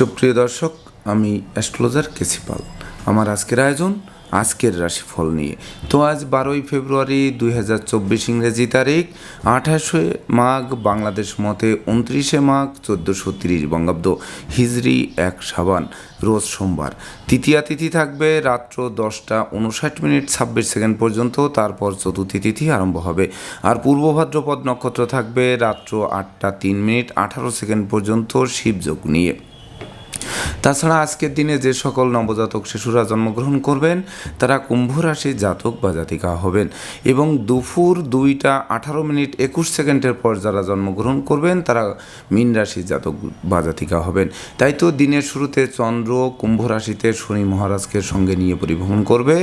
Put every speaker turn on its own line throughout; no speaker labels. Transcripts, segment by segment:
সুপ্রিয় দর্শক, আমি অ্যাস্ট্রোলজার কেসিপাল আমার আজকের আয়োজন, আজকের রাশিফল নিয়ে। তো আজ বারোই ফেব্রুয়ারি দুই হাজার চব্বিশ ইংরেজি তারিখ, আঠাশে মাঘ বাংলাদেশ মতে উনত্রিশে মাঘ চোদ্দোশো তিরিশ বঙ্গাব্দ, হিজরি এক সাবান, রোজ সোমবার। তৃতীয়া তিথি থাকবে রাত্র দশটা উনষাট মিনিট ছাব্বিশ সেকেন্ড পর্যন্ত, তারপর চতুর্থী তিথি আরম্ভ হবে। আর পূর্ব ভাদ্রপদ নক্ষত্র থাকবে রাত্র আটটা তিন মিনিট আঠারো সেকেন্ড পর্যন্ত শিবযোগ নিয়ে। তাছাড়া আজকের দিনে যে সকল নবজাতক শিশুরা জন্মগ্রহণ করবেন, তারা কুম্ভ রাশির জাতক বা জাতিকা হবেন এবং দুপুর দুইটা আঠারো মিনিট একুশ সেকেন্ডের পর যারা জন্মগ্রহণ করবেন, তারা মীন রাশির জাতক বা জাতিকা হবেন। তাই তো দিনের শুরুতে চন্দ্র কুম্ভ রাশিতে শনি মহারাজকে সঙ্গে নিয়ে পরিভ্রমণ করবে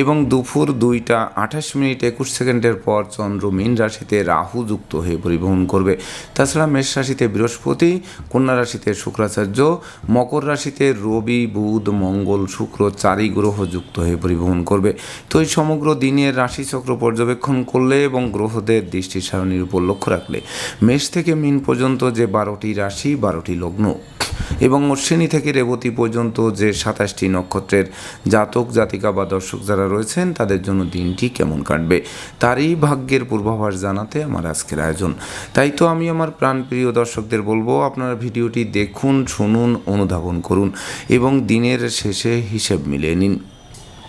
এবং দুপুর দুইটা আঠাশ মিনিট একুশ সেকেন্ডের পর চন্দ্র মীন রাশিতে রাহু যুক্ত হয়ে পরিভ্রমণ করবে। তাছাড়া মেষ রাশিতে বৃহস্পতি, কন্যা রাশিতে শুক্রাচার্য মকর রাশিতে রবি, বুধ, মঙ্গল, শুক্র চারি গ্রহ যুক্ত হয়ে পরিবহন করবে। তো এই সমগ্র দিনের রাশিচক্র পর্যবেক্ষণ করলে এবং গ্রহদের দৃষ্টি সারণীর উপর লক্ষ্য রাখলে মেষ থেকে মিন পর্যন্ত যে বারোটি রাশি, বারোটি লগ্ন এবং অশ্বিনী থেকে রেবতী পর্যন্ত যে সাতাশটি নক্ষত্রের জাতক, জাতিকা বা দর্শক যারা রয়েছেন, তাদের জন্য দিনটি কেমন কাটবে তারই ভাগ্যের পূর্বাভাস জানাতে আমার আজকের আয়োজন। তাই তো আমি আমার প্রাণপ্রিয় দর্শকদের বলব, আপনারা ভিডিওটি দেখুন, শুনুন, অনুধাবন করুন এবং দিনের শেষে হিসেব মিলিয়ে নিন।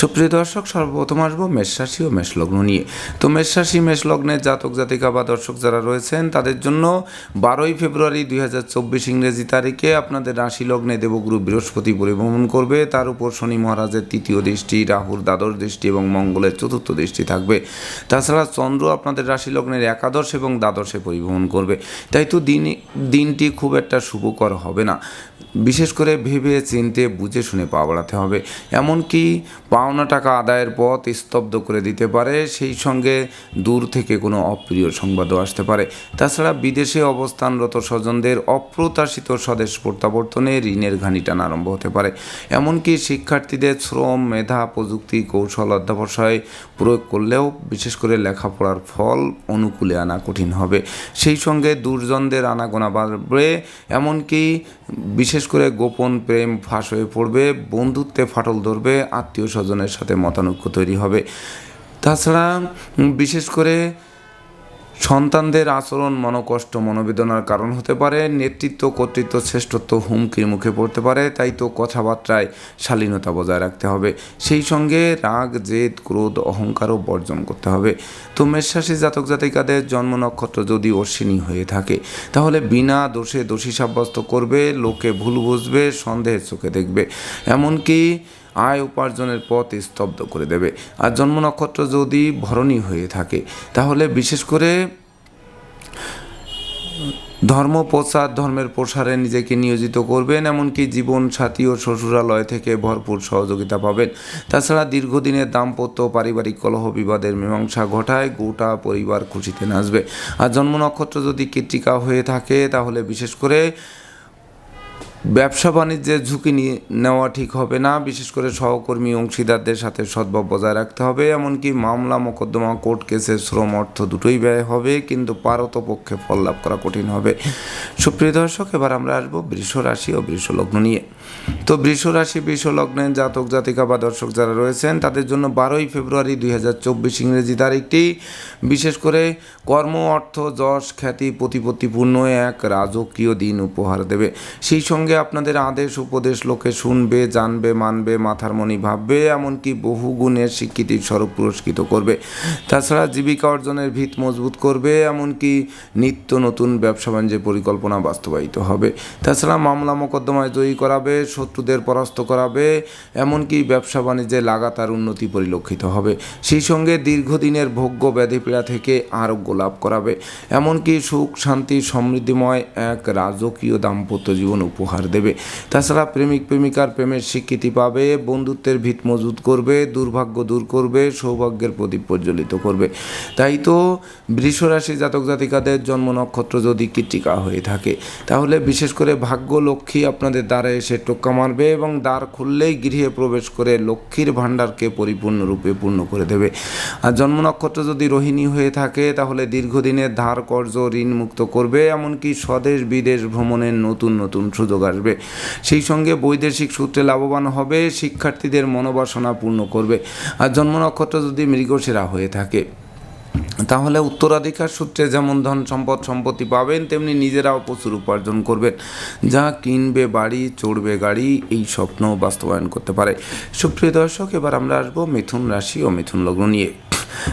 সুপ্রিয় দর্শক, সর্বপ্রথম আসব মেষরাশি ও মেষলগ্ন নিয়ে। তো মেষরাশি মেষলগ্নের জাতক, জাতিকা বা দর্শক যারা রয়েছেন, তাদের জন্য বারোই ফেব্রুয়ারি দুই হাজার চব্বিশ ইংরেজি তারিখে আপনাদের রাশি লগ্নে দেবগুরু বৃহস্পতি পরিভ্রমণ করবে। তার উপর শনি মহারাজের তৃতীয় দৃষ্টি, রাহুর দ্বাদশ দৃষ্টি এবং মঙ্গলের চতুর্থ দৃষ্টি থাকবে। তাছাড়া চন্দ্র আপনাদের রাশি লগ্নের একাদশ এবং দ্বাদশে পরিভ্রমণ করবে। তাই তো দিন, দিনটি খুব একটা শুভকর হবে না। বিশেষ করে ভেবে চিনতে, বুঝে শুনে পা বাড়াতে হবে। এমনকি পাওনা টাকা আদায়ের পথ স্তব্ধ করে দিতে পারে, সেই সঙ্গে দূর থেকে কোনো অপ্রিয় সংবাদও আসতে পারে। তাছাড়া বিদেশে অবস্থানরত স্বজনদের অপ্রত্যাশিত স্বদেশ প্রত্যাবর্তনে ঋণের ঘানি টানা আরম্ভ হতে পারে। এমনকি শিক্ষার্থীদের শ্রম, মেধা, প্রযুক্তি, কৌশল অধ্যাবসায় প্রয়োগ করলেও বিশেষ করে লেখাপড়ার ফল অনুকূলে আনা কঠিন হবে। সেই সঙ্গে দুর্জনদের আনাগোনা বাড়বে, এমনকি বিশেষ করে গোপন প্রেম ফাঁস হয়ে পড়বে, বন্ধুত্বে ফাটল ধরবে, আত্মীয় স্বজনের সাথে মতানৈক্য তৈরি হবে। তাছাড়া বিশেষ করে সন্তানদের আচরণ মনোকষ্ট মনোবেদনার কারণ হতে পারে, নেতৃত্ব, কর্তৃত্ব, শ্রেষ্ঠত্ব হুমকির মুখে পড়তে পারে, তাই তো কথাবার্তায় শালীনতা বজায় রাখতে হবে। সেই সঙ্গে রাগ, জেদ, ক্রোধ, অহংকারও বর্জন করতে হবে। তো মেষরাশি জাতক জাতিকাদের জন্ম নক্ষত্র যদি অশ্বিনী হয়ে থাকে, তাহলে বিনা দোষে দোষী সাব্যস্ত করবে, লোকে ভুল বুঝবে, সন্দেহের চোখে দেখবে। এমনকি আয় উপার্জনের পথ স্তব্ধ করে দেবে। আর জন্ম নক্ষত্র যদি ভরণী হয়ে থাকে, তাহলে বিশেষ করে ধর্ম প্রচার ধর্মের প্রসারে নিজেকে নিয়োজিত করবেন, এমনকি জীবন সাথী ও শ্বশুরালয় থেকে ভরপুর সহযোগিতা পাবেন। তাছাড়া দীর্ঘদিনের দাম্পত্য পারিবারিক কলহ বিবাদের মীমাংসা ঘটায় গোটা পরিবার খুশিতে নাচবে। আর জন্ম নক্ষত্র যদি কৃত্রিকা হয়ে থাকে, তাহলে বিশেষ করে ব্যবসা বাণিজ্যের ঝুঁকি নিয়ে নেওয়া ঠিক হবে না। বিশেষ করে সহকর্মী, অংশীদারদের সাথে সদ্ভাব বজায় রাখতে হবে। এমনকি মামলা, মোকদ্দমা, কোর্ট কেসে শ্রম অর্থ দুটোই ব্যয় হবে, কিন্তু পারত পক্ষে ফল লাভ করা কঠিন হবে। সুপ্রিয় দর্শক, এবার আমরা আসব বৃষ রাশি ও বৃষ লগ্ন নিয়ে। তো বৃষ রাশি, বৃষ লগ্নের জাতক, জাতিকা বা দর্শক যারা রয়েছেন, তাদের জন্য বারোই ফেব্রুয়ারি দুই হাজার চব্বিশ ইংরেজি তারিখটি। বিশেষ করে কর্ম, অর্থ, যশ, খ্যাতি, প্রতিপত্তিপূর্ণ এক রাজকীয় দিন উপহার দেবে। সেই সঙ্গে আপনাদের আদেশ, উপদেশ লোকে শুনবে, জানবে, মানবে, মাথার মনি ভাববে, এমনকি বহু গুণের স্বীকৃতির স্বরূপ পুরস্কৃত করবে। তাছাড়া জীবিকা অর্জনের ভিত মজবুত করবে, এমনকি নিত্য নতুন ব্যবসা বাণিজ্যের পরিকল্পনা বাস্তবায়িত হবে। তাছাড়া মামলা মোকদ্দমায় জয়ী করাবে শত্রুদের পরাস্ত করাবে, এমনকি ব্যবসা বাণিজ্যে লাগাতার উন্নতি পরিলক্ষিত হবে। সেই সঙ্গে দীর্ঘদিনের ভোগ্য ব্যাধিপীড়া থেকে আরোগ্য লাভ করাবে। এমনকি সুখ, শান্তি, সমৃদ্ধিময় এক রাজকীয় দাম্পত্য জীবন উপহার দেবে। তাছাড়া প্রেমিক প্রেমিকার প্রেমের স্বীকৃতি পাবে, বন্ধুত্বের ভিত মজবুত করবে, দুর্ভাগ্য দূর করবে, সৌভাগ্যের প্রদীপ প্রজ্বলিত করবে। তাই তো বৃষরাশি জাতক জাতিকাদের জন্ম নক্ষত্র যদি কৃতিকা হয়ে থাকে, তাহলে বিশেষ করে ভাগ্য লক্ষ্মী আপনাদের দ্বারা এসে টোক্কা মারবে এবং দ্বার খুললেই গৃহে প্রবেশ করে লক্ষ্মীর ভাণ্ডারকে পরিপূর্ণরূপে পূর্ণ করে দেবে। আর জন্ম নক্ষত্র যদি রোহিণী হয়ে থাকে, তাহলে দীর্ঘদিনের ধার কর্জ ঋণ মুক্ত করবে, এমনকি স্বদেশ বিদেশ ভ্রমণের নতুন নতুন সুযোগ আসবে। সেই সঙ্গে বৈদেশিক সূত্রে লাভবান হবে, শিক্ষার্থীদের মনোবাসনা পূর্ণ করবে। আর জন্ম নক্ষত্র যদি মৃগসেরা হয়ে থাকে তাহলে উত্তরাধিকার সূত্রে যেমন ধন সম্পদ সম্পত্তি পাবেন, তেমনি নিজেরাও প্রচুর উপার্জন করবেন। যা কিনবে, বাড়ি, চড়বে গাড়ি, এই স্বপ্ন বাস্তবায়ন করতে পারে। সুপ্রিয় দর্শক, এবার আমরা আসব মিথুন রাশি ও মিথুন লগ্ন নিয়ে।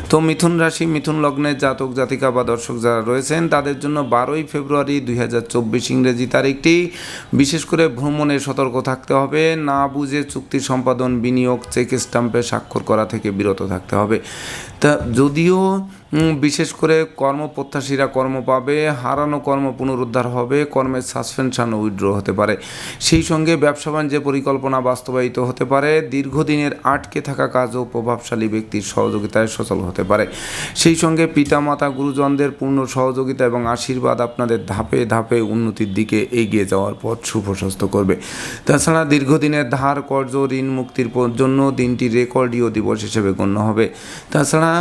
তো মিথুন রাশি, মিথুন লগ্নের জাতক, জাতিকা বা দর্শক যারা রয়েছেন, তাদের জন্য বারোই ফেব্রুয়ারি দুই হাজার চব্বিশ ইংরেজি তারিখটি। বিশেষ করে ভ্রমণে সতর্ক থাকতে হবে, না বুঝে চুক্তি সম্পাদন, বিনিয়োগ, চেক স্টাম্পে স্বাক্ষর করা থেকে বিরত থাকতে হবে। তা যদিও বিশেষ করে কর্মপ্রত্যাশীরা কর্ম পাবে, হারানো কর্ম পুনরুদ্ধার হবে কর্মের সাসপেনশন উইড্র হতে পারে। সেই সঙ্গে ব্যবসা বাণিজ্যে পরিকল্পনা বাস্তবায়িত হতে পারে, দীর্ঘদিনের আটকে থাকা কাজও প্রভাবশালী ব্যক্তির সহযোগিতায় সচল হতে পারে। সেই সঙ্গে পিতামাতা, গুরুজনদের পূর্ণ সহযোগিতা এবং আশীর্বাদ আপনাদের ধাপে ধাপে উন্নতির দিকে এগিয়ে যাওয়ার পথ সুপ্রশস্ত করবে। তাছাড়া দীর্ঘদিনের ধার, কর্জ, ঋণ মুক্তির জন্য দিনটি রেকর্ডীয় দিবস হিসেবে গণ্য হবে। তাছাড়া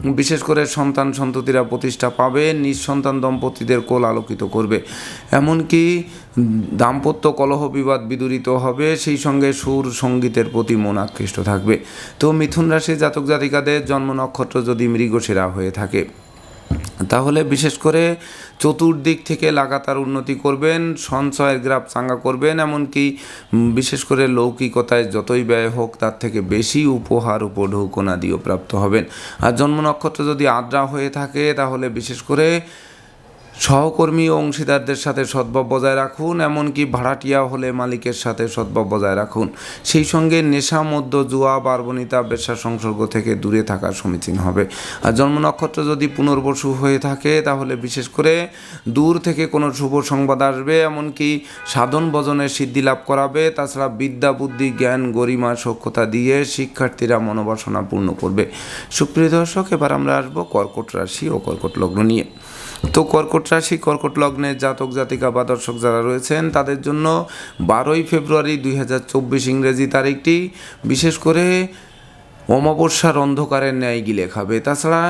বিশেষ করে সন্তান সন্ততিরা প্রতিষ্ঠা পাবে, নিঃসন্তান দম্পতিদের কোল আলোকিত করবে। এমনকি দাম্পত্য কলহ বিবাদ বিদূরিত হবে, সেই সঙ্গে সুর সঙ্গীতের প্রতি মন আকৃষ্ট থাকবে। তো মিথুন রাশি জাতক জাতিকাদের জন্ম নক্ষত্র যদি মৃগশিরা হয়ে থাকে তাহলে বিশেষ করে চতুর্দিক থেকে লাগাতার উন্নতি করবেন, সঞ্চয়ের গ্রাফ চাঙ্গা করবেন, এমনকি বিশেষ করে লৌকিকতায় যতই ব্যয় হোক তার থেকে বেশি উপহার উপঢৌকনা দিয়েও প্রাপ্ত হবেন। আর জন্ম নক্ষত্র যদি আদ্রা হয়ে থাকে তাহলে বিশেষ করে সহকর্মী অংশীদারদের সাথে সদ্ভাব বজায় রাখুন, এমনকি ভাড়াটিয়া হলে মালিকের সাথে সদ্ভাব বজায় রাখুন। সেই সঙ্গে নেশা মধ্য জুয়া বার্বনিতা বেশ্যা সংসর্গ থেকে দূরে থাকা সমীচীন হবে। আর জন্ম নক্ষত্র যদি পুনর্বসু হয়ে থাকে, তাহলে বিশেষ করে দূর থেকে কোনো শুভ সংবাদ আসবে, এমনকি সাধন ভজনের সিদ্ধি লাভ করাবে। তাছাড়া বিদ্যা, বুদ্ধি, জ্ঞান, গরিমা সক্ষতা দিয়ে শিক্ষার্থীরা মনোবাসনা পূর্ণ করবে। সুপ্রিয় দর্শক, এবার আমরা আসব কর্কট রাশি ও কর্কট লগ্ন নিয়ে। তো কর্কট রাশি, কর্কট লগ্নে জাতক, জাতিকা বা দর্শক যারা রয়েছেন, তাদের জন্য বারোই ফেব্রুয়ারি দুই হাজার চব্বিশ ইংরেজি তারিখটি। বিশেষ করে অমাবস্যার অন্ধকারের ন্যায় গিলে খাবে। তাছাড়া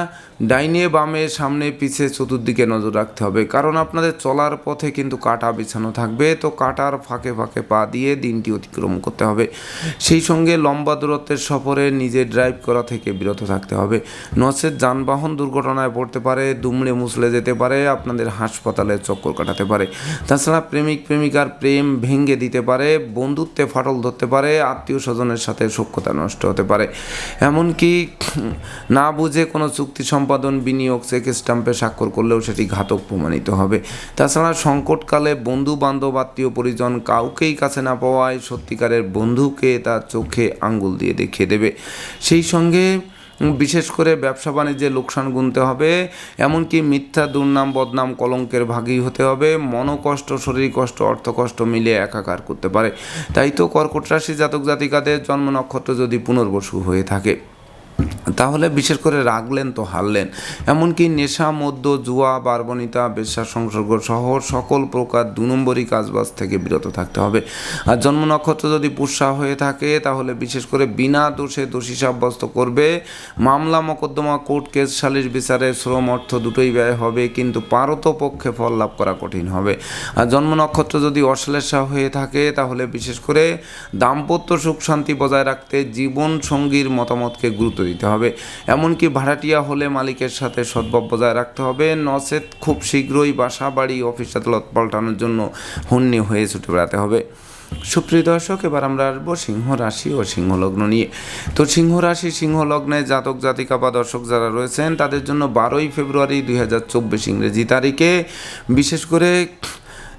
ডাইনে বামে সামনে পিছে চতুর্দিকে নজর রাখতে হবে। কারণ আপনাদের চলার পথে কিন্তু কাটা বিছানো থাকবে। তো কাটার ফাঁকে ফাঁকে পা দিয়ে দিনটি অতিক্রম করতে হবে। সেই সঙ্গে লম্বা দূরত্বের সফরে নিজে ড্রাইভ করা থেকে বিরত থাকতে হবে। নচেত যানবাহন দুর্ঘটনায় পড়তে পারে, দুমড়ে মুছলে যেতে পারে, আপনাদের হাসপাতালে চক্কর কাটাতে পারে। তাছাড়া প্রেমিক, প্রেমিকার প্রেম ভেঙে দিতে পারে, বন্ধুত্বে ফাটল ধরতে পারে, আত্মীয় স্বজনের সাথে সখ্যতা নষ্ট হতে পারে। এমনকি না বুঝে কোনো চুক্তি সম্পাদন, বিনিয়োগ, চেক স্টাম্পে স্বাক্ষর করলেও সেটি ঘাতক প্রমাণিত হবে। তাছাড়া সংকটকালে বন্ধু বান্ধব আত্মীয়, পরিজন কাউকেই কাছে না পাওয়ায় সত্যিকারের বন্ধুকে তার চোখে আঙ্গুল দিয়ে দেখিয়ে দেবে। সেই সঙ্গে বিশেষ করে ব্যবসা বাণিজ্যে লোকসান গুনতে হবে, এমনকি মিথ্যা, দুর্নাম, বদনাম, কলঙ্কের ভাগী হতে হবে। মনোকষ্ট, শরীর কষ্ট অর্থকষ্ট মিলে একাকার করতে পারে। তাই তো কর্কট রাশি জাতক জাতিকাদের জন্ম নক্ষত্র যদি পুনর্বসু হয়ে থাকে। তাহলে বিশেষ করে রাগলেন তো হারলেন। এমনকি নেশা, মদ্য, জুয়া বার্বনিতা বেশ্যা, সংসর্গ সহ সকল প্রকার দু নম্বরই কাজবাজ থেকে বিরত থাকতে হবে। আর জন্ম নক্ষত্র যদি পুষ্যা হয়ে থাকে, তাহলে বিশেষ করে বিনা দোষে দোষী সাব্যস্ত করবে। মামলা, মোকদ্দমা, কোর্ট কেস, সালিশ বিচারে শ্রম, অর্থ দুটোই ব্যয় হবে, কিন্তু পারত পক্ষে ফল লাভ করা কঠিন হবে। আর জন্ম নক্ষত্র যদি অশ্লেষা হয়ে থাকে, তাহলে বিশেষ করে দাম্পত্য সুখ শান্তি বজায় রাখতে জীবন সঙ্গীর মতামতকে গুরুত্ব দিতে হবে। এমনকি ভাড়াটিয়া হলে মালিকের সাথে সদ্ভাব বজায় রাখতে হবে। নচেত খুব শীঘ্রই বাসা, বাড়ি, অফিস আদালত পাল্টানোর জন্য হন্যে হয়ে ছুটে বেড়াতে হবে। সুপ্রিয় দর্শক, এবার আমরা আসব সিংহ রাশি ও সিংহ লগ্ন নিয়ে। তো সিংহ রাশি, সিংহ লগ্নে জাতক, জাতিকা বা দর্শক যারা রয়েছেন, তাদের জন্য বারোই ফেব্রুয়ারি দুই হাজার চব্বিশ ইংরেজি তারিখে বিশেষ করে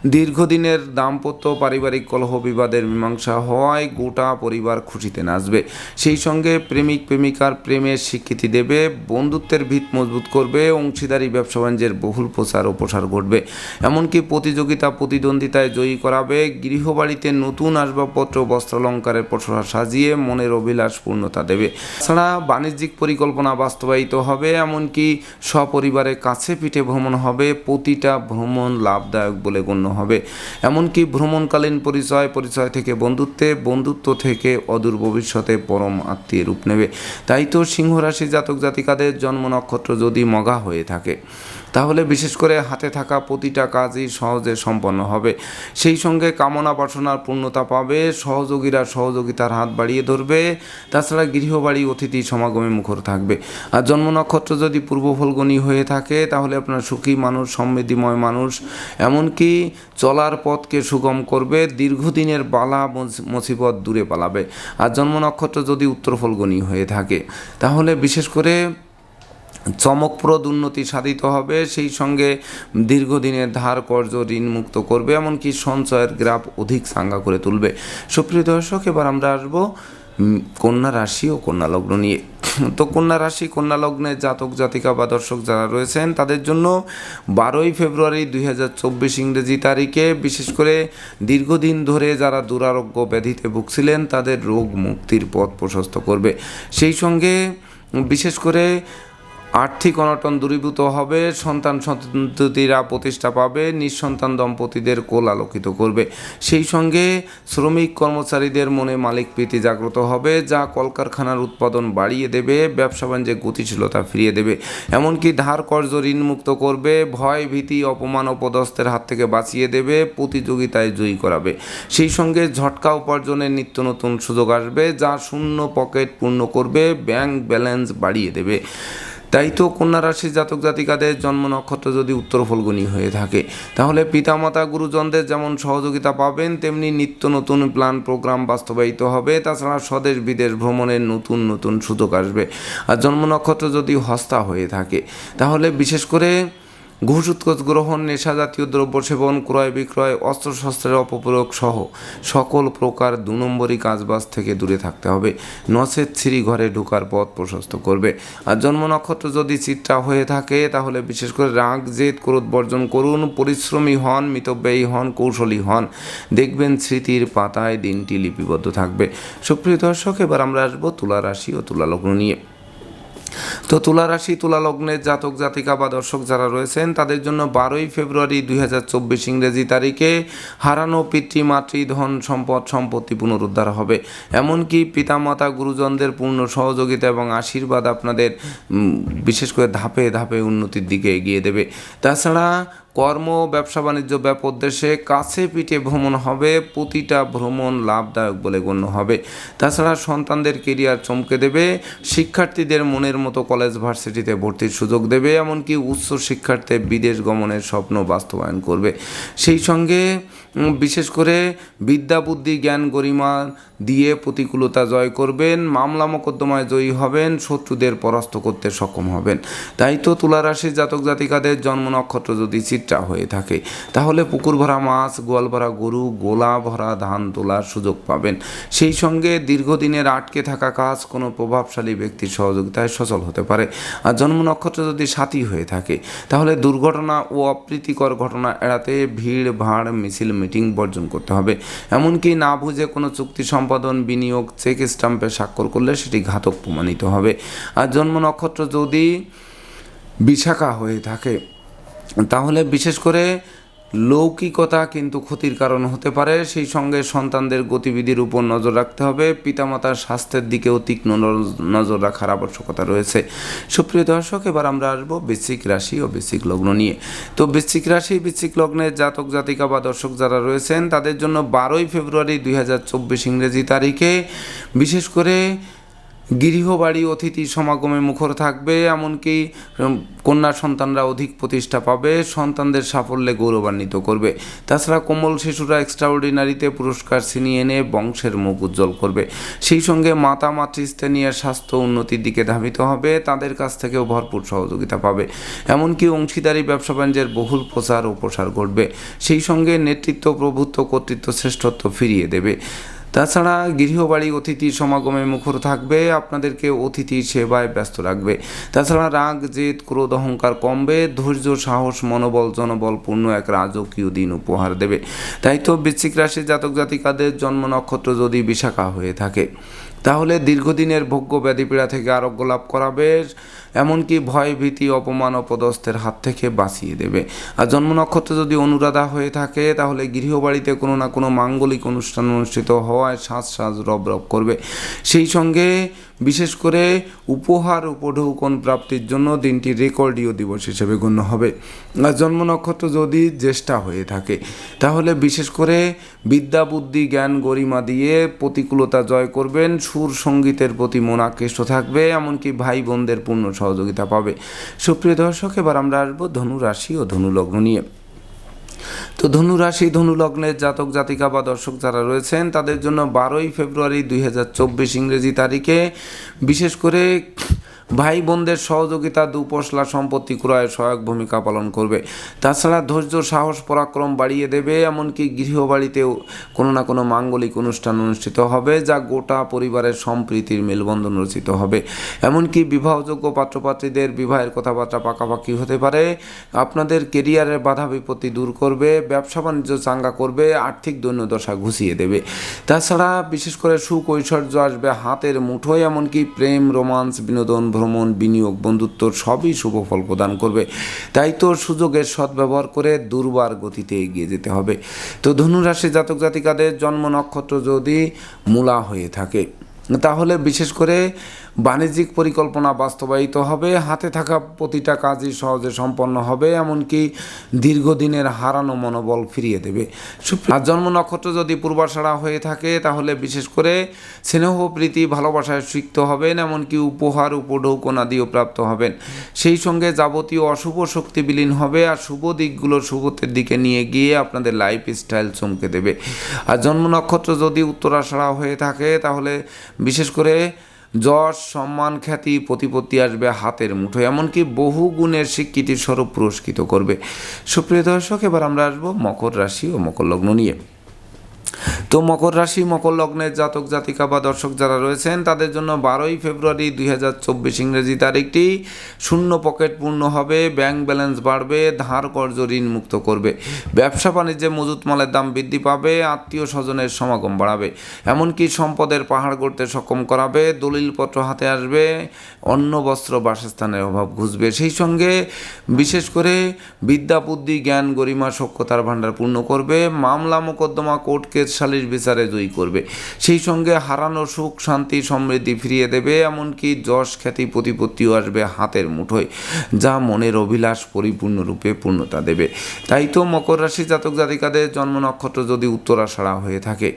দীর্ঘদিনের দাম্পত্য পারিবারিক কলহ বিবাদের মীমাংসা হওয়ায় গোটা পরিবার খুশিতে নাচবে। সেই সঙ্গে প্রেমিক প্রেমিকার প্রেমের স্বীকৃতি দেবে, বন্ধুত্বের ভিত মজবুত করবে, অংশীদারি, ব্যবসা বাণিজ্যের বহুল প্রচার ও প্রসার ঘটবে। এমনকি প্রতিযোগিতা, প্রতিদ্বন্দ্বিতায় জয়ী করাবে, গৃহবাড়িতে নতুন আসবাবপত্র, বস্ত্রালঙ্কারের পসরা সাজিয়ে মনের অভিলাষ পূর্ণতা দেবে। ছাড়া বাণিজ্যিক পরিকল্পনা বাস্তবায়িত হবে, এমনকি সপরিবারে কাছে পিঠে ভ্রমণ হবে, প্রতিটা ভ্রমণ লাভদায়ক বলে গণ্য হবে। এমনকি ভ্রমণকালীন পরিচয় পরিচয় থেকে বন্ধুত্বে, বন্ধুত্ব থেকে অদূর ভবিষ্যতে পরম আত্মীয় রূপ নেবে। তাই তো সিংহরাশি জাতক জাতিকাদের জন্ম নক্ষত্র যদি মগা হয়ে থাকে। তাহলে বিশেষ করে হাতে থাকা প্রতিটা কাজই সহজে সম্পন্ন হবে। সেই সঙ্গে কামনা বাসনার পূর্ণতা পাবে, সহযোগীরা সহযোগিতার হাত বাড়িয়ে ধরবে, তাছাড়া গৃহবাড়ি, অতিথি, সমাগমে মুখর থাকবে। আর জন্ম নক্ষত্র যদি পূর্ব ফলগণী হয়ে থাকে, তাহলে আপনার সুখী মানুষ, সমৃদ্ধিময় মানুষ, এমনকি চলার পথকে সুগম করবে, দীর্ঘদিনের বালা মুস- মুসিবত দূরে পালাবে। আর জন্ম নক্ষত্র যদি উত্তর ফলগণী হয়ে থাকে, তাহলে বিশেষ করে চমকপ্রদ উন্নতি সাধিত হবে, সেই সঙ্গে দীর্ঘদিনের ধার কর্জ ঋণ মুক্ত করবে, এমনকি সঞ্চয়ের গ্রাফ অধিক সাঙ্গা করে তুলবে। সুপ্রিয় দর্শক, এবার আমরা আসব কন্যা রাশি ও কন্যা লগ্ন নিয়ে। তো কন্যা রাশি, কন্যা লগ্নে জাতক, জাতিকা বা দর্শক যারা রয়েছেন, তাদের জন্য বারোই ফেব্রুয়ারি দুই হাজার চব্বিশ ইংরেজি তারিখে বিশেষ করে দীর্ঘদিন ধরে যারা দুরারোগ্য ব্যাধিতে ভুগছিলেন, তাদের রোগ মুক্তির পথ প্রশস্ত করবে। সেই সঙ্গে বিশেষ করে আর্থিক অনটন দূরীভূত হবে, সন্তান সন্ততিরা প্রতিষ্ঠা পাবে, নিঃসন্তান দম্পতিদের কোল আলোকিত করবে। সেই সঙ্গে শ্রমিক কর্মচারীদের মনে মালিক প্রীতি জাগ্রত হবে, যা কলকারখানার উৎপাদন বাড়িয়ে দেবে, ব্যবসা বাণিজ্যে গতিশীলতা ফিরিয়ে দেবে। এমনকি ধার কর্য ঋণ মুক্ত করবে, ভয়, ভীতি, অপমান অপদস্থের হাত থেকে বাঁচিয়ে দেবে, প্রতিযোগিতায় জয়ী করাবে। সেই সঙ্গে ঝটকা উপার্জনের নিত্য নতুন সুযোগ আসবে, যা শূন্য পকেট পূর্ণ করবে, ব্যাংক ব্যালেন্স বাড়িয়ে দেবে। তাই তো কন্যা রাশির জাতক জাতিকাদের জন্ম নক্ষত্র যদি উত্তর ফলগুনি হয়ে থাকে, তাহলে পিতামাতা গুরুজনদের যেমন সহযোগিতা পাবেন, তেমনি নিত্য নতুন প্ল্যান প্রোগ্রাম বাস্তবায়িত হবে। তাছাড়া স্বদেশ বিদেশ ভ্রমণের নতুন নতুন সুযোগ আসবে। আর জন্ম নক্ষত্র যদি হস্তা হয়ে থাকে, তাহলে বিশেষ করে ঘুষ গ্রহণ নেশা জাতীয় দ্রব্য সেবন ক্রয় বিক্রয়, অস্ত্রশস্ত্রের অপপ্রয়োগ সহ সকল প্রকার দু নম্বরই কাজবাজ থেকে দূরে থাকতে হবে। নসের ছিঁড়ি ঘরে ঢোকার পথ প্রশস্ত করবে। আর জন্ম নক্ষত্র যদি চিত্রা হয়ে থাকে, তাহলে বিশেষ করে রাগ, জেদ, ক্রোধ বর্জন করুন, পরিশ্রমী হন, মিতব্যয়ী হন, কৌশলী হন। দেখবেন স্মৃতির পাতায় দিনটি লিপিবদ্ধ থাকবে। সুপ্রিয় দর্শক, এবার আমরা আসব তুলা রাশি ও তুলা লগ্ন নিয়ে। তো তুলা রাশি তুলা লগ্নের জাতক, জাতিকা বা দর্শক যারা রয়েছেন, তাদের জন্য বারোই ফেব্রুয়ারি দুই হাজার চব্বিশ ইংরেজি তারিখে হারানো পিতৃ মাতৃ ধন সম্পদ সম্পত্তি পুনরুদ্ধার হবে। এমনকি পিতামাতা, গুরুজনদের পূর্ণ সহযোগিতা এবং আশীর্বাদ আপনাদের বিশেষ করে ধাপে ধাপে উন্নতির দিকে এগিয়ে দেবে। তাছাড়া কর্ম, ব্যবসা বাণিজ্য দেশে কাছে পিঠে ভ্রমণ হবে, প্রতিটা ভ্রমণ লাভদায়ক বলে গণ্য হবে। তাছাড়া সন্তানদের কেরিয়ার চমকে দেবে, শিক্ষার্থীদের মনের মতো কলেজ ভার্সিটিতে ভর্তির সুযোগ দেবে, এমনকি উচ্চ শিক্ষার্থে বিদেশ গমনের স্বপ্ন বাস্তবায়ন করবে। সেই সঙ্গে বিশেষ করে বিদ্যা, বুদ্ধি, জ্ঞান, গরিমা দিয়ে প্রতিকূলতা জয় করবেন, মামলা মোকদ্দমায় জয়ী হবেন, শত্রুদের পরাস্ত করতে সক্ষম হবেন। তাই তো তুলা রাশির জাতক জাতিকাদের জন্ম নক্ষত্র যদি চিত্রা হয়ে থাকে, তাহলে পুকুর ভরা মাছ, গোয়াল ভরা গরু, গোলা ভরা ধান তোলার সুযোগ পাবেন। সেই সঙ্গে দীর্ঘদিনের আটকে থাকা কাজ কোনো প্রভাবশালী ব্যক্তির সহযোগিতায় সচল হতে পারে। আর জন্ম নক্ষত্র যদি সাথী হয়ে থাকে, তাহলে দুর্ঘটনা ও অপ্রীতিকর ঘটনা এড়াতে ভিড়, ভাড়, মিছিল মিটিং বর্জন করতে হবে। এমনকি না বুঝে কোনো চুক্তি সম্পাদন, বিনিয়োগ, চেক স্টাম্পে স্বাক্ষর করলে সেটি ঘাতক প্রমাণিত হবে। আর জন্ম নক্ষত্র যদি বিশাখা হয়ে থাকে, তাহলে বিশেষ করে লৌকিকতা কিন্তু ক্ষতির কারণ হতে পারে। সেই সঙ্গে সন্তানদের গতিবিধির উপর নজর রাখতে হবে। পিতামাতার স্বাস্থ্যের দিকেও তীক্ষ্ণ নজ- নজর রাখার আবশ্যকতা রয়েছে। সুপ্রিয় দর্শক, এবার আমরা আসব বৃশ্চিক রাশি ও বৃশ্চিক লগ্ন নিয়ে। তো বৃশ্চিক রাশি, বৃশ্চিক লগ্নের জাতক, জাতিকা বা দর্শক যারা রয়েছেন, তাদের জন্য বারোই ফেব্রুয়ারি দুই হাজার চব্বিশ ইংরেজি তারিখে বিশেষ করে গৃহবাড়ি, অতিথি সমাগমে মুখর থাকবে, এমনকি কন্যা সন্তানরা অধিক প্রতিষ্ঠা পাবে, সন্তানদের সাফল্যে গৌরবান্বিত করবে। তাছাড়া কোমল শিশুরা এক্সট্রাঅর্ডিনারিতে পুরস্কার ছিনিয়ে এনে বংশের মুখ উজ্জ্বল করবে। সেই সঙ্গে মাতা, মাতৃস্থানীয় স্বাস্থ্য উন্নতির দিকে ধাবিত হবে, তাদের কাছ থেকেও ভরপুর সহযোগিতা পাবে। এমনকি অংশীদারি ব্যবসা বাণিজ্যের বহুল প্রচার ও প্রসার ঘটবে। সেই সঙ্গে নেতৃত্ব, প্রভুত্ব, কর্তৃত্ব, শ্রেষ্ঠত্ব ফিরিয়ে দেবে। তাছাড়া গৃহবাড়ি অতিথির সমাগমে মুখর থাকবে, আপনাদেরকে অতিথি সেবায় ব্যস্ত রাখবে। তাছাড়া রাগ, জেদ, ক্রোধ, অহংকার কমবে, ধৈর্য, সাহস, মনোবল জনবল পূর্ণ এক রাজকীয় দিন উপহার দেবে। তাই তো বৃশ্চিক রাশির জাতক জাতিকাদের জন্ম নক্ষত্র যদি বিশাখা হয়ে থাকে, তাহলে দীর্ঘদিনের ভোগ্য ব্যাধিপীড়া থেকে আরোগ্য লাভ করাবে। এমনকি ভয়, ভীতি, অপমান ও পদস্থের হাত থেকে বাঁচিয়ে দেবে। আর জন্ম নক্ষত্র যদি অনুরাধা হয়ে থাকে, তাহলে গৃহবাড়িতে কোনো না কোনো মাঙ্গলিক অনুষ্ঠান অনুষ্ঠিত হওয়ায় সাজ সাজ রব রব করবে। সেই সঙ্গে বিশেষ করে উপহার উপঢৌকন প্রাপ্তির জন্য দিনটি রেকর্ডীয় দিবস হিসেবে গণ্য হবে। আর জন্ম নক্ষত্র যদি জ্যেষ্ঠা হয়ে থাকে, তাহলে বিশেষ করে বিদ্যা, বুদ্ধি, জ্ঞান, গরিমা দিয়ে প্রতিকূলতা জয় করবেন। সুর সঙ্গীতের প্রতি মন আকৃষ্ট থাকবে, এমনকি ভাই বোনদের পূর্ণ সহযোগিতা পাবে। সুপ্রিয় দর্শক, এবার আমরা আসব ধনু রাশি ও ধনুলগ্ন নিয়ে। তো ধনু রাশি, ধনু লগ্নের জাতক, জাতিকা বা দর্শক যারা রয়েছেন, তাদের জন্য বারোই ফেব্রুয়ারি দুই হাজার চব্বিশ ইংরেজি তারিখে বিশেষ করে ভাই বোনদের সহযোগিতা, দুপশলা সম্পত্তি ক্রয়ে সহায়ক ভূমিকা পালন করবে। তাছাড়া ধৈর্য, সাহস, পরাক্রম বাড়িয়ে দেবে, এমনকি গৃহবাড়িতেও কোনো না কোনো মাঙ্গলিক অনুষ্ঠান অনুষ্ঠিত হবে, যা গোটা পরিবারের সম্প্রীতির মেলবন্ধন রচিত হবে। এমনকি বিবাহযোগ্য পাত্রপাত্রীদের বিবাহের কথাবার্তা পাকাপাকি হতে পারে। আপনাদের কেরিয়ারের বাধা বিপত্তি দূর করবে, ব্যবসা বাণিজ্য চাঙ্গা করবে, আর্থিক দৈন্যদশা ঘুষিয়ে দেবে। তাছাড়া বিশেষ করে সুখ ঐশ্বর্য আসবে হাতের মুঠোয়, এমনকি প্রেম, রোমান্স, বিনোদন ভ্রমণ, বিনিয়োগ, বন্ধুত্ব সবই শুভ ফল প্রদান করবে। তাই তো সুযোগের সদ্ব্যবহার করে দুর্বার গতিতে এগিয়ে যেতে হবে। তো ধনুরাশি জাতক জাতিকাদের জন্ম নক্ষত্র যদি মূলা হয়ে থাকে, তাহলে বিশেষ করে বাণিজ্যিক পরিকল্পনা বাস্তবায়িত হবে, হাতে থাকা প্রতিটা কাজই সহজে সম্পন্ন হবে, এমনকি দীর্ঘদিনের হারানো মনোবল ফিরিয়ে দেবে। আর জন্ম নক্ষত্র যদি পূর্বাষাড়া হয়ে থাকে, তাহলে বিশেষ করে স্নেহ প্রীতি ভালোবাসায় সিক্ত হবেন, এমনকি উপহার উপঢৌকন আদিও প্রাপ্ত হবেন। সেই সঙ্গে যাবতীয় অশুভ শক্তি বিলীন হবে, আর শুভ দিকগুলো শুভতের দিকে নিয়ে গিয়ে আপনাদের লাইফ স্টাইল চমকে দেবে। আর জন্ম নক্ষত্র যদি উত্তরাষাড়া হয়ে থাকে, তাহলে বিশেষ করে যশ, সম্মান, খ্যাতি, প্রতিপত্তি আসবে হাতের মুঠো এমনকি বহু গুণের স্বীকৃতি স্বরূপ পুরস্কৃত করবে। সুপ্রিয় দর্শক, এবার আমরা আসব মকর রাশি ও মকর লগ্ন নিয়ে। তো মকর রাশি, মকর লগ্নের জাতক, জাতিকা বা দর্শক যারা রয়েছেন, তাদের জন্য বারোই ফেব্রুয়ারি দুই হাজার চব্বিশ ইংরেজি তারিখটি শূন্য পকেট পূর্ণ হবে, ব্যাংক ব্যালেন্স বাড়বে, ধার কর্জ ঋণ মুক্ত করবে। ব্যবসা বাণিজ্যে মজুত মালের দাম বৃদ্ধি পাবে, আত্মীয় স্বজনের সমাগম বাড়াবে। এমনকি সম্পদের পাহাড় গড়তে সক্ষম করাবে, দলিলপত্র হাতে আসবে, অন্ন, বস্ত্র, বাসস্থানের অভাব ঘুষবে। সেই সঙ্গে বিশেষ করে বিদ্যা, বুদ্ধি, জ্ঞান, গরিমা সক্ষতার ভাণ্ডার পূর্ণ করবে। মামলা, মোকদ্দমা, কোর্ট কেস সালিশ বিচারে জয়ী করবে। সেই সঙ্গে হারানো সুখ, শান্তি, সমৃদ্ধি ফিরিয়ে দেবে, এমনকি যশ, খ্যাতি, প্রতিপত্তিও আসবে হাতের মুঠোয়, যা মনের অভিলাষ পরিপূর্ণরূপে পূর্ণতা দেবে। তাই তো মকর রাশি জাতক জাতিকাদের জন্ম নক্ষত্র যদি উত্তরা উত্তরাষাড়া হয়ে থাকে।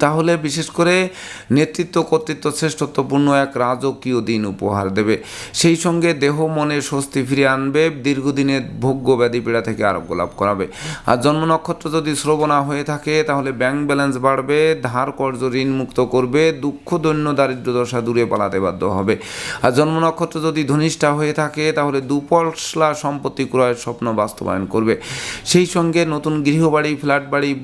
তাহলে বিশেষ করে নেতৃত্ব কর্তৃত্ব শ্রেষ্ঠত্বপূর্ণ এক রাজকীয় দিন উপহার দেবে। সেই সঙ্গে দেহ, মনে, স্বস্তি ফিরিয়ে আনবে, দীর্ঘদিনের ভোগ্য ব্যাধি পীড়া থেকে আরোগ্য লাভ করাবে। আর জন্ম নক্ষত্র যদি শ্রবণা হয়ে থাকে, তাহলে ব্যাংক ব্যালেন্স বাড়বে, ধার কর্য ঋণ মুক্ত করবে, দুঃখ, দৈন্য, দারিদ্র দশা দূরে পালাতে বাধ্য হবে। আর জন্ম নক্ষত্র যদি ধনিষ্ঠা হয়ে থাকে, তাহলে দুপশলা সম্পত্তি ক্রয়ের স্বপ্ন বাস্তবায়ন করবে। সেই সঙ্গে নতুন গৃহবাড়ি ফ্ল্যাট বাড়ি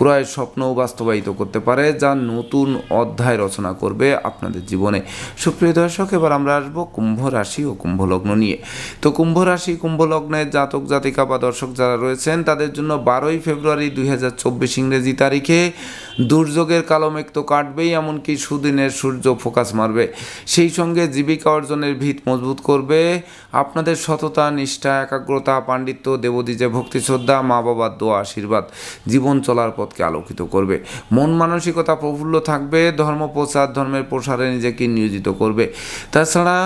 ক্রয়ের স্বপ্নও বাস্তবায়িত করতে পারে, যা নতুন অধ্যায় রচনা করবে আপনাদের জীবনে। সুপ্রিয় দর্শক, এবার আমরা আসব কুম্ভ রাশি ও কুম্ভ লগ্ন নিয়ে। তো কুম্ভ রাশি কুম্ভ লগ্নের জাতক, জাতিকা বা দর্শক যারা রয়েছেন, তাদের জন্য বারোই ফেব্রুয়ারি দুই হাজার চব্বিশ ইংরেজি তারিখে দুর্যোগের কালো মেঘ তো কাটবেই, এমনকি সুদিনের সূর্য ফোকাস মারবে। সেই সঙ্গে জীবিকা অর্জনের ভিত মজবুত করবে। আপনাদের সততা, নিষ্ঠা, একাগ্রতা, পাণ্ডিত্য, দেবদীজে ভক্তি, শ্রদ্ধা মা বাবার দোয়া, আশীর্বাদ, জীবন চলার পথকে আলোকিত করবে। মন মানসিকতা প্রফুল্ল থাকবে, ধর্ম, প্রচার, ধর্মের প্রসারে নিজেকে নিয়োজিত করবে। তাছাড়া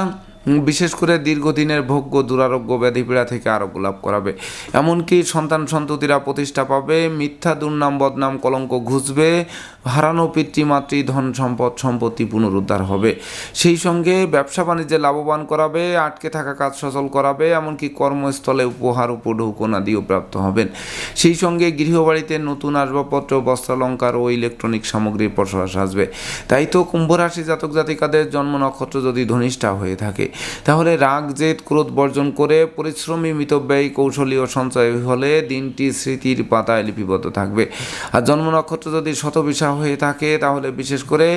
বিশেষ করে দীর্ঘদিনের ভোগ্য দুরারোগ্য ব্যাধিপীড়া থেকে আরোগ্য লাভ করাবে। এমনকি সন্তান সন্ততিরা প্রতিষ্ঠা পাবে, মিথ্যা দুর্নাম, বদনাম, কলঙ্ক ঘুষবে, হারানো পিতৃমাতৃ ধন সম্পদ, সম্পত্তি পুনরুদ্ধার হবে। সেই সঙ্গে ব্যবসা বাণিজ্যে লাভবান করাবে, আটকে থাকা কাজ সচল করাবে, এমনকি কর্মস্থলে উপহার উপঢৌকনাদিও প্রাপ্ত হবেন। সেই সঙ্গে গৃহবাড়িতে নতুন আসবাবপত্র, বস্ত্রালঙ্কার ও ইলেকট্রনিক সামগ্রীর প্রসার আসবে। তাই তো কুম্ভ রাশি জাতক জাতিকাদের জন্ম নক্ষত্র যদি ধনিষ্ঠা হয়ে থাকে তাহলে রাগ, জেদ, ক্রোধ বর্জন করে পরিশ্রমী মিতব্যয়ী কৌশলী ও সঞ্চয় হলে দিনটি স্মৃতির পাতায় লিপিবদ্ধ থাকবে। আর জন্ম নক্ষত্র যদি শতবিশা হয়ে থাকে, তাহলে বিশেষ করে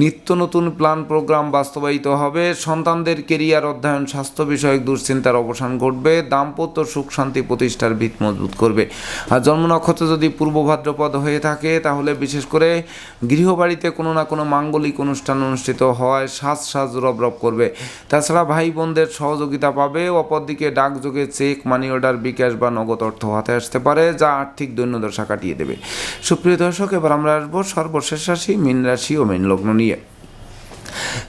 নিত্য নতুন প্ল্যান প্রোগ্রাম বাস্তবায়িত হবে। সন্তানদের কেরিয়ার, অধ্যয়ন, স্বাস্থ্য বিষয়ক দুশ্চিন্তার অবসান ঘটবে। দাম্পত্য সুখ শান্তি প্রতিষ্ঠার ভিত মজবুত করবে। আর জন্ম নক্ষত্র যদি পূর্ব ভাদ্রপদ হয়ে থাকে, তাহলে বিশেষ করে গৃহবাড়িতে কোনো না কোনো মাঙ্গলিক অনুষ্ঠান অনুষ্ঠিত হওয়ায় সাজ সাজ রব রব করবে। তাছাড়া ভাই বোনদের সহযোগিতা পাবে। অপরদিকে ডাকযোগে চেক, মানি অর্ডার, বিকাশ বা নগদ অর্থ হাতে আসতে পারে, যা আর্থিক দৈন্যদশা কাটিয়ে দেবে। সুপ্রিয় দর্শক, এবার আমরা আসব সর্বশেষ রাশি, মীন রাশি ও মীন লগ্ন নিয়ে। Yeah.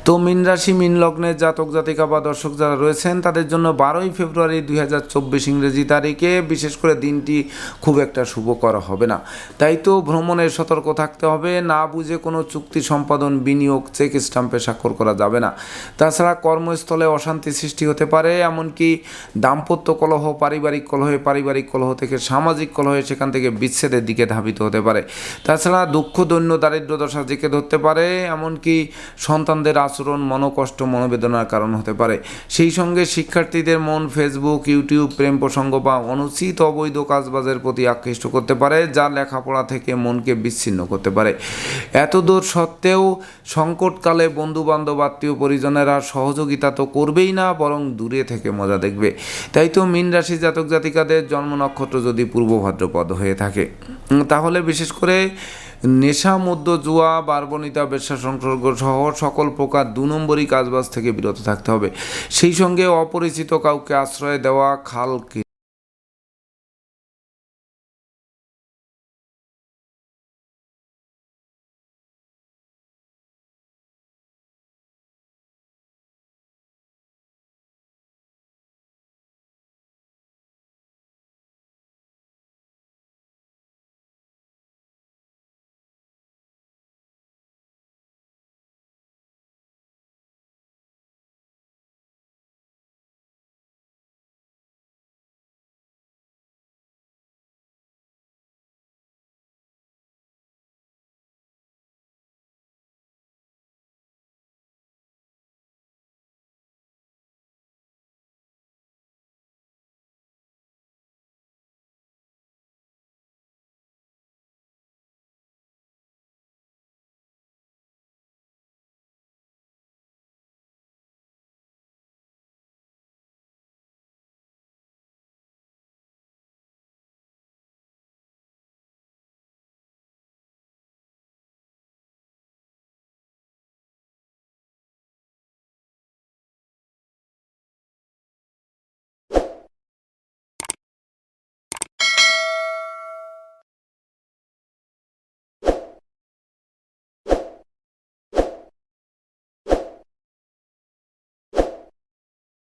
তো মীন রাশি, মীন লগ্নের জাতক, জাতিকা বা দর্শক যারা রয়েছেন, তাদের জন্য বারোই ফেব্রুয়ারি দুই হাজার চব্বিশ ইংরেজি তারিখে বিশেষ করে দিনটি খুব একটা শুভ করা হবে না। তাই তো ভ্রমণে সতর্ক থাকতে হবে, না বুঝে কোনো চুক্তি সম্পাদন, বিনিয়োগ, চেক স্টাম্পে স্বাক্ষর করা যাবে না। তাছাড়া কর্মস্থলে অশান্তি সৃষ্টি হতে পারে, এমনকি দাম্পত্য কলহ, পারিবারিক কলহে, পারিবারিক কলহ থেকে সামাজিক কলহে সেখান থেকে বিচ্ছেদের দিকে ধাবিত হতে পারে। তাছাড়া দুঃখ, দৈন্য, দারিদ্র দশা জেঁকে ধরতে পারে, এমনকি সন্তানদের আচরণ, মনোকষ্ট, মনোবেদনার কারণ হতে পারে। সেই সঙ্গে শিক্ষার্থীদের মন ফেসবুক ইউটিউব প্রেম প্রসঙ্গ বা অনুচিত অবৈধ কাজবাজের প্রতি আকৃষ্ট করতে পারে, যা লেখাপড়া থেকে মনকে বিচ্ছিন্ন করতে পারে। এত দূর সত্ত্বেও সংকটকালে বন্ধু বান্ধব আত্মীয় পরিজনেরা সহযোগিতা তো করবেই না, বরং দূরে থেকে মজা দেখবে। তাই তো মীন রাশি জাতক জাতিকাদের জন্ম নক্ষত্র যদি পূর্ব ভাদ্রপদ হয়ে থাকে। তাহলে বিশেষ করে নেশা মধ্য জুয়া বারবনিতা ব্যবসা সংসর্গ সহ সকল প্রকার দু নম্বরই কাজবাজ থেকে বিরত থাকতে হবে। সেই সঙ্গে অপরিচিত কাউকে আশ্রয় দেওয়া খাল